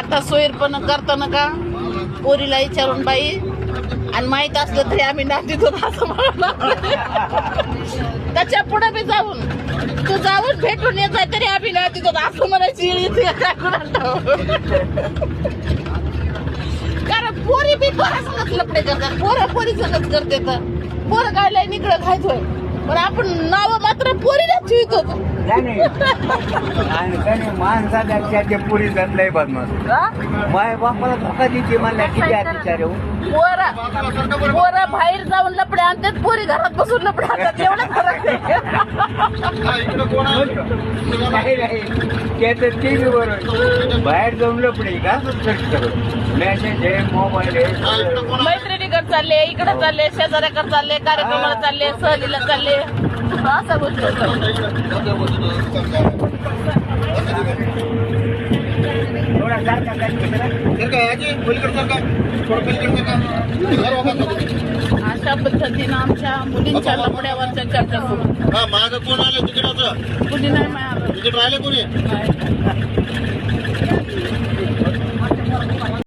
आता सोयीरपण करताना का पोरीला विचारून बाई आणि माहीत असलं तरी आम्ही नांदीत होतो असं म्हणलं त्याच्या पुढे बी जाऊन तू जाऊन भेटून येत आहे तरी आम्ही नांदीत असं म्हणायची कारण पोरी बी पोरा संगत लपडे करतात पोरं पोरी करते तर. पोरं काय लय निकडं खायचोय. पण आपण नावं मात्र पोरीला ठेवत होतो. नाही आणि त्याने माणसाच्या त्याच्या पुरी लय बदमाश माय बापाला धोका देते म्हणल्या किती अत्याचार येऊ पोरं पोरं बाहेर जाऊन लपडे आणतात पोरी घरात बसून लपडे आणतात एवढं फरक नाही नाही त्याचं ते बी बरोबर बाहेर जाऊन लपडे का मॅसेज आहे मोबाईल आहे मैत्रिणीकडे चालले इकडे चालले शेजाऱ्याकडे चालले कार्यक्रमाला चालले सहलीला चालले. असा गोष्ट अशा पद्धतीनं आमच्या मुलींच्या लपड्यावरच्या चर्चा सुरू. माग कोण आलं तिकीटाचं कुणी नाही मिळालं तिकीट राहिले कोणी?